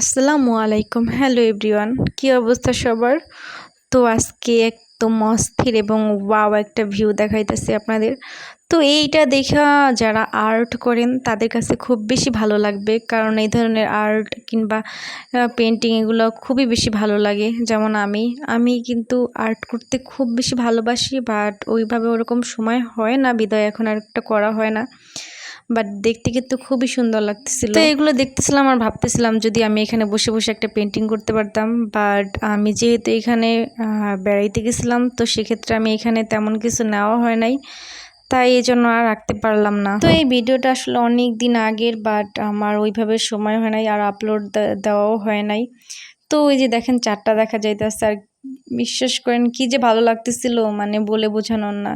আসসালামু আলাইকুম। Hello everyone কী অবস্থা সবার? তো আজকে একদম অস্থির এবং ওয়াও একটা ভিউ দেখাইতেছি আপনাদের। তো এইটা দেখা যারা আর্ট করেন, তাদের কাছে খুব বেশি ভালো লাগবে। কারণ এই ধরনের আর্ট কিংবা পেন্টিং এগুলো খুবই বেশি ভালো লাগে। যেমন আমি আমি কিন্তু আর্ট করতে খুব বেশি ভালোবাসি বাট ওইভাবে ওরকম সময় হয় না, বিদায় এখন আর একটা করা হয় না। বাট দেখতে কিন্তু খুবই সুন্দর লাগতেছিল। তো এগুলো দেখতেছিলাম আর ভাবতেছিলাম যদি আমি এখানে বসে বসে একটা পেন্টিং করতে পারতাম। বাট আমি যেহেতু এখানে বেড়াইতে গেছিলাম, তো সেক্ষেত্রে আমি এখানে তেমন কিছু নেওয়া হয় নাই। তাই এই জন্য আর রাখতে পারলাম না। তো এই ভিডিওটা আসলে অনেক দিন আগের বাট আমার ওইভাবে সময় হয় নাই আর আপলোড দেওয়াও হয় নাই। তো ওই যে দেখেন, চারটা দেখা যাইতেছে আর বিশ্বাস করেন কি যে ভালো লাগতেছিল মানে বলে বোঝানোর না।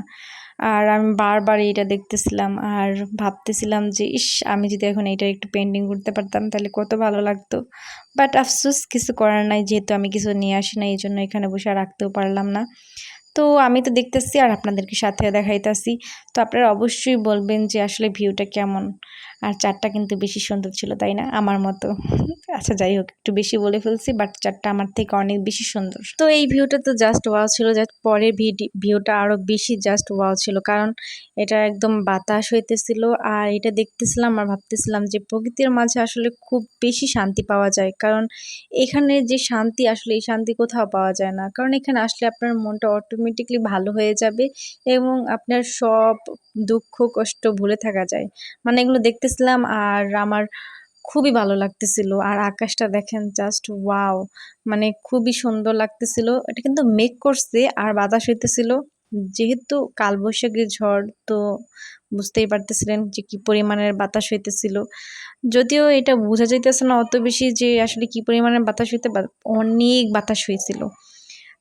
আর আমি বারবার এইটা দেখতেছিলাম আর ভাবতেছিলাম যে, ইস, আমি যদি এখন এইটা একটু পেন্টিং করতে পারতাম, তাহলে কত ভালো লাগতো। বাট আফসোস, কিছু করার নাই, যেহেতু আমি কিছু নিয়ে আসি না এই জন্য এখানে বসে রাখতেও পারলাম না। তো আমি তো দেখতেছি আর আপনাদেরকে সাথে দেখাইতেছি। তো আপনারা অবশ্যই বলবেন যে আসলে ভিউটা কেমন? আর চারটা কিন্তু বেশি সুন্দর ছিল, তাই না? আমার মতো। আচ্ছা যাই হোক, একটু বেশি বলে ফেলছি বাট চারটা আমার থেকে অনেক বেশি সুন্দর। তো এই ভিউটা তো জাস্ট ওয়াও ছিল জাস্ট পরের ভিউটা আরও বেশি জাস্ট ওয়াও ছিল, কারণ এটা একদম বাতাস হইতেছিল, আর এটা দেখতেছিলাম আর ভাবতেছিলাম যে প্রকৃতির মাঝে আসলে খুব বেশি শান্তি পাওয়া যায়, কারণ এখানে যে শান্তি, আসলে এই শান্তি কোথাও পাওয়া যায় না। কারণ এখানে আসলে আপনার মনটা অটোমেটিকলি ভালো হয়ে যাবে এবং আপনার সব দুঃখ, কষ্ট ভুলে থাকা যায়। মানে এগুলো দেখতেছিলাম আর আমার খুবই ভালো লাগতেছিল। আর আকাশটা দেখেন জাস্ট ওয়াও মানে খুবই সুন্দর লাগতেছিল। এটা কিন্তু মেক করছে আর বাতাস হইতেছিল। যেহেতু কালবৈশাখী ঝড়, তো বুঝতেই পারতেছিলেন যে কি পরিমাণের বাতাস হইতেছিল। যদিও এটা বোঝা যাইতেছে না অত বেশি যে আসলে কি পরিমাণের বাতাস হইতে অনেক বাতাস হয়েছিল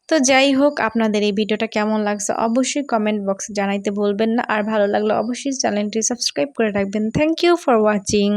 তো যাই হোক, আপনাদের এই ভিডিওটা কেমন লাগছে অবশ্যই কমেন্ট বক্সে জানাইতে ভুলবেন না। আর ভালো লাগলে অবশ্যই চ্যানেলটি সাবস্ক্রাইব করে রাখবেন। Thank you for watching